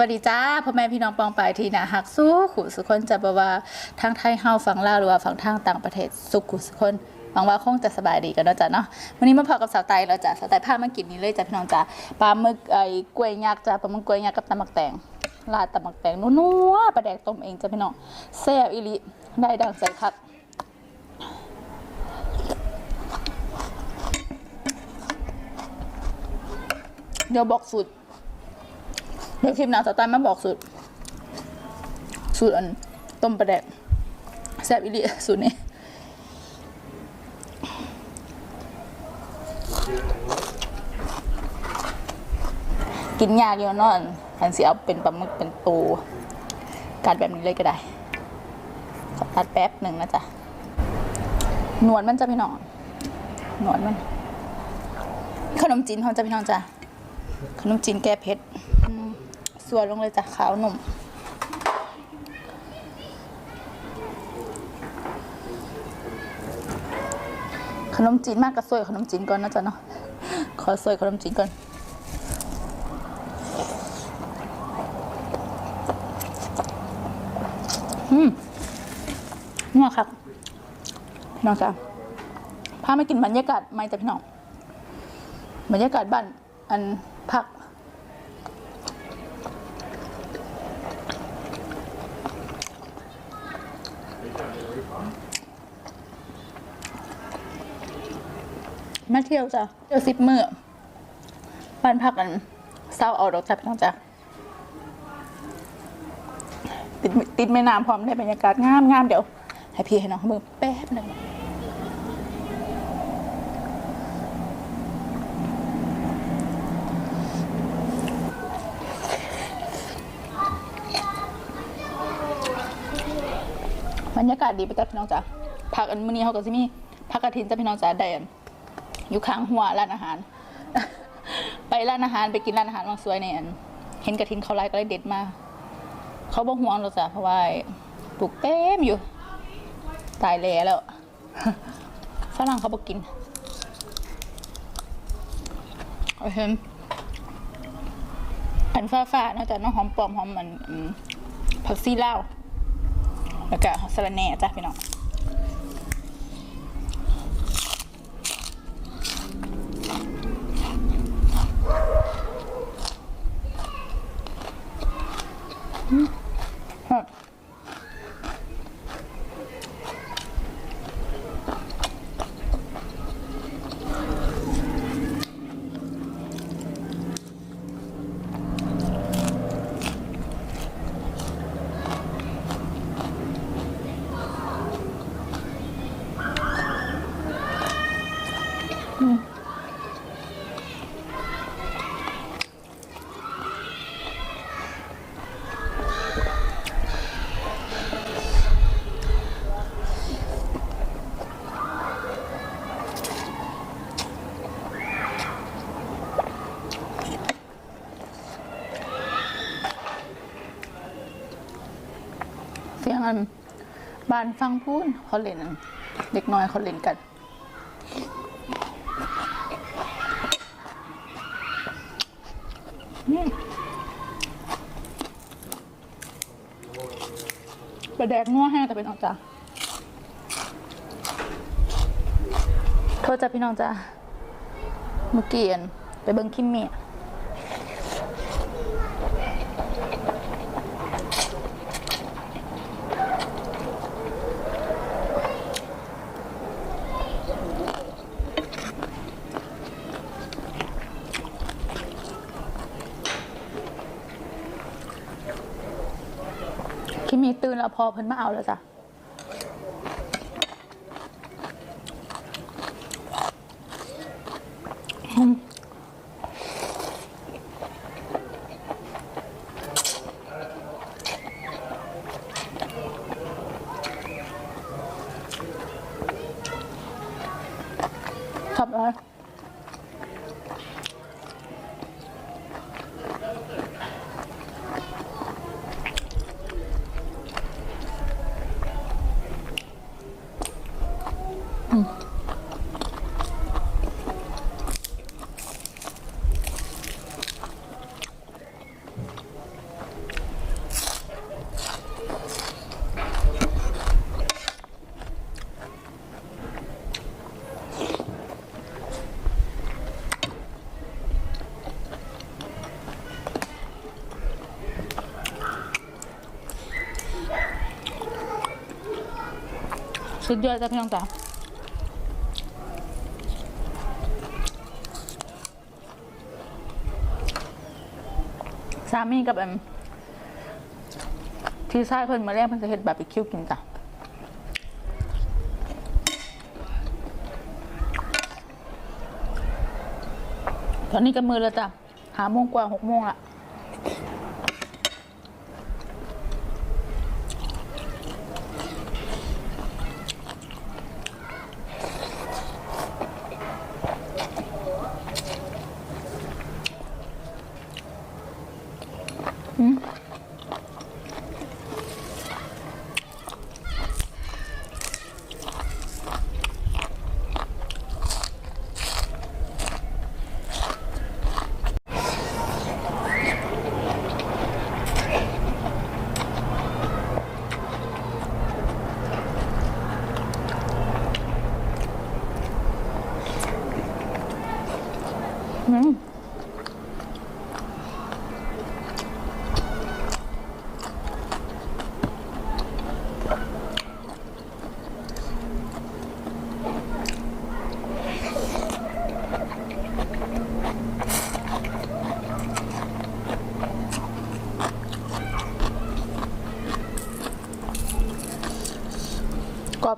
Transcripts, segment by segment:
วัสดีจ้าพ่อแม่พี่น้องปองปายที่นะหักสู้ขุสุคนจะบอกว่าทางไทยเฮาฝั่งลาวหรือว่าฝั่งทางต่างประเทศสุขุสุคนหวังว่าคงจะสบายดีกันเนาะจ้ะเนาะวันนี้มาพอกับสาวไตแล้วจ้ะสาวไตพามากินนี่เลยจ้ะพี่น้องจ้ะปลาหมึกไอ้กล้วยยักษ์จ้ะปลาหมึกกล้วยยักษ์กับตำมักแตงลาดตำมักแตงนัวๆปลาแดกต้มเองจ้ะพี่น้องแซ่บอีลิได้ดังใจคักเดี๋ยวบอกสูตร เดี๋ยวคลิปหน้าสไตล์มาบอกสูตร สูตรอันต้มปลาแดกแซ่บอีหลีสูตรนี้กินยากอยู่เนอนอันสิเอาเป็นปลาหมึกเป็นตูกัดแบบนี้เลยก็ได้ขอตัดแป๊บหนึ่งนะจ๊ะหนวดมันจะพี่น้องหนวดมัน ขนมจีนเขาจะพี่น้องจ้ะขนมจีนแก้เผ็ด ส่วนลงเลยจ้ะขาวหนุ่ม ขนมจีนมากกับซวยขนมจีนก่อนนะจ๊ะเนาะขอซวยขนมจีนก่อนอืมนัวครับพี่น้องจ้ะพามากินบรรยากาศไม่จ้ะพี่น้องบรรยากาศบ้านอันพัก มาเที่ยวจ้ะเที่ยวสิบมื้อบ้านพักกันเศร้าเอาดอกจับน้องจ้ะติดติดแม่น้ำพร้อมได้บรรยากาศงามงามเดี๋ยว ให้พี่ให้น้องเบิ่งแป๊บหนึ่ง รรยากาศดีไปจ้ะพี่น้องจ้ะพักอันมื้อนี้เขาก็สิมีพักกระถินจ้ะพี่น้องจ้ะได้อันอยู่ข้างหัวร้านอาหาร ไปร้านอาหารไปกินร้านอาหารบางสวยในอัน เห็นกระทินเขาไล่ก็เลยเด็ดมาเขาบอกห่วงเราจ้ะเพราะว่าปลูกเต็มอยู่ ตายแล้วแล้วฝรั่งเขาบอกกินโอเคอันฟ้าๆเนอกจากน้องหอมปลอมหอมมันอืมผักซีเลา แล้วก็สะระแหน่จ้ะพี่น้องันบ้านฟังพูนเขาเล่นเด็กน้อยเขาเล่นกันปลาแดกนัวแห้งแต่เป็นออกจ้ะโทษจ้ะพี่น้องจ้ะเมื่อกี้อันไปเบิ้งคิมเมีย คิมมีตื่นแล้วพอเพิ่นมาเอาแล้วจ้ะขับอะไร สุดยอดจ้ะพี่น้องจ๋าสามีกับแอมที่ชายเพิ่นมาแรกเพิ่นจะเฮ็ดบาร์บีคิวกินจ้ะตอนนี้ก็มือแล้วจ้ะหาโมงกว่าหกโมงละ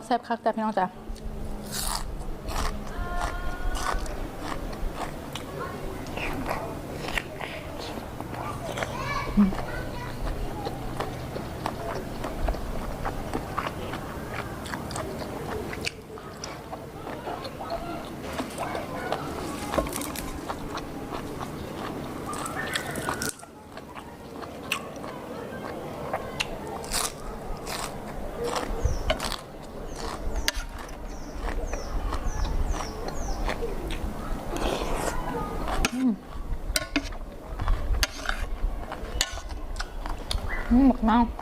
แซ่บคักแต่พี่น้องจ้ะ อื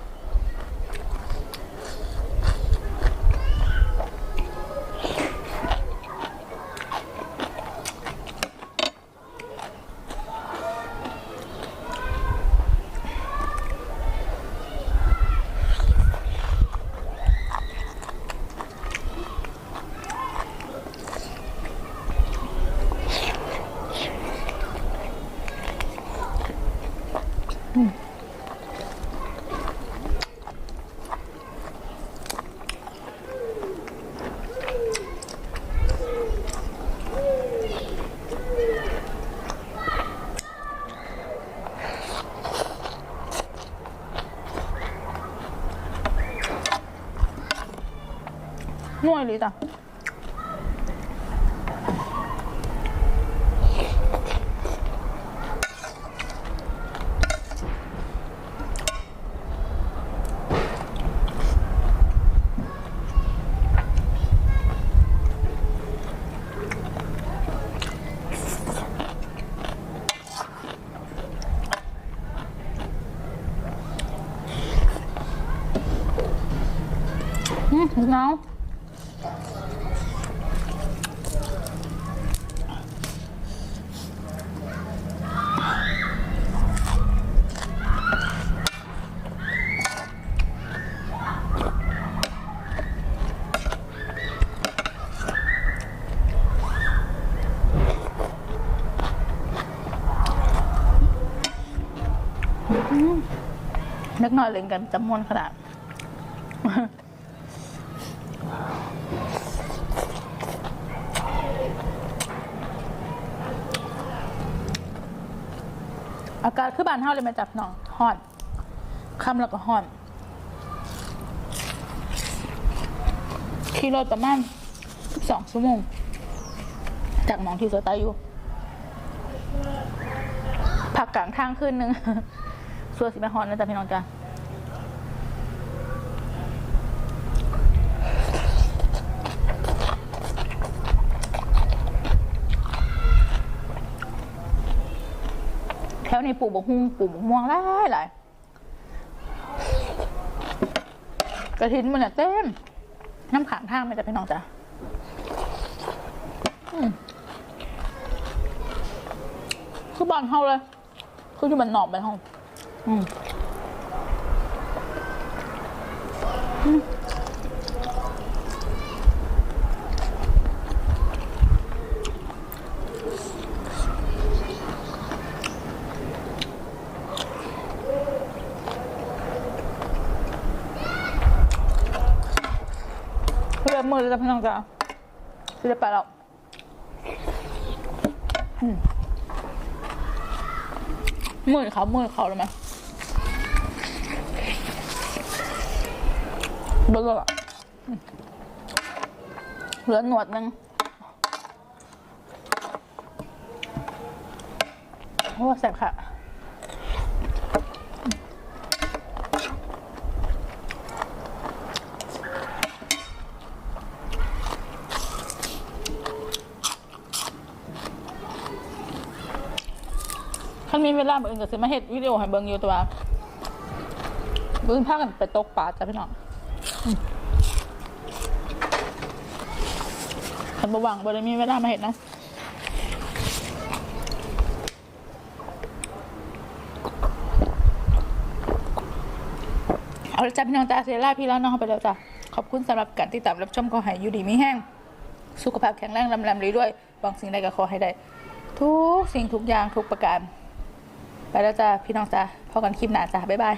มหมกเมาน่ น้อืมหนาวนึกหน่อยเล่นกันจำมวนขนาดอากาศคือบ้านเฮาเลยมาจับน้องฮอนคำแล้วก็ฮอนขี่รถประมาณสองชั่วโมง จากหมองที่สตาอยู่พักกลางทางขึ้นหนึ่งส่วนสิแม่ฮอนนะจ๊ะพี่น้องจ้ะ แถวนี้ปลูกบกฮุ่งปลูกบกม่วงหลายหลายกระถินมันเนี่ยเต็มน้ำขังทางไหมจ๊ะพี่น้องจ้ะคือบานเฮาเลย คือที่มันหนอบไปห้องอืม มือเลยจ้ะพี่น้องจ้ะคือจะไปแล้วมือเขามือเขาเลยไหมเบลอเหลือหนวดนึงโอ้แซ่บค่ะ มีเวลาเบิ่งก็สิมาเฮ็ดวิดีโอให้เบิ่งอยู่ตัวเบิ่งพากันไปตกปลาจ้ะพี่น้องคันบ่ว่างบ่ได้มีเวลามาเฮ็ดนะเอาละจ้ะพี่น้องจ้าเสียลาพี่แล้วน้องไปแล้วจ้ะขอบคุณสำหรับการติดตามรับชมก็ให้อยู่ดีมีแห้ง สุขภาพแข็งแรงลำลำด้วยๆหวังสิ่งใดก็ขอให้ได้ ทุกสิ่งทุกอย่างทุกประการ ไปแล้วจ้าพี่น้องจ้าพอกันคลิปหน้าจ้าบ๊ายบาย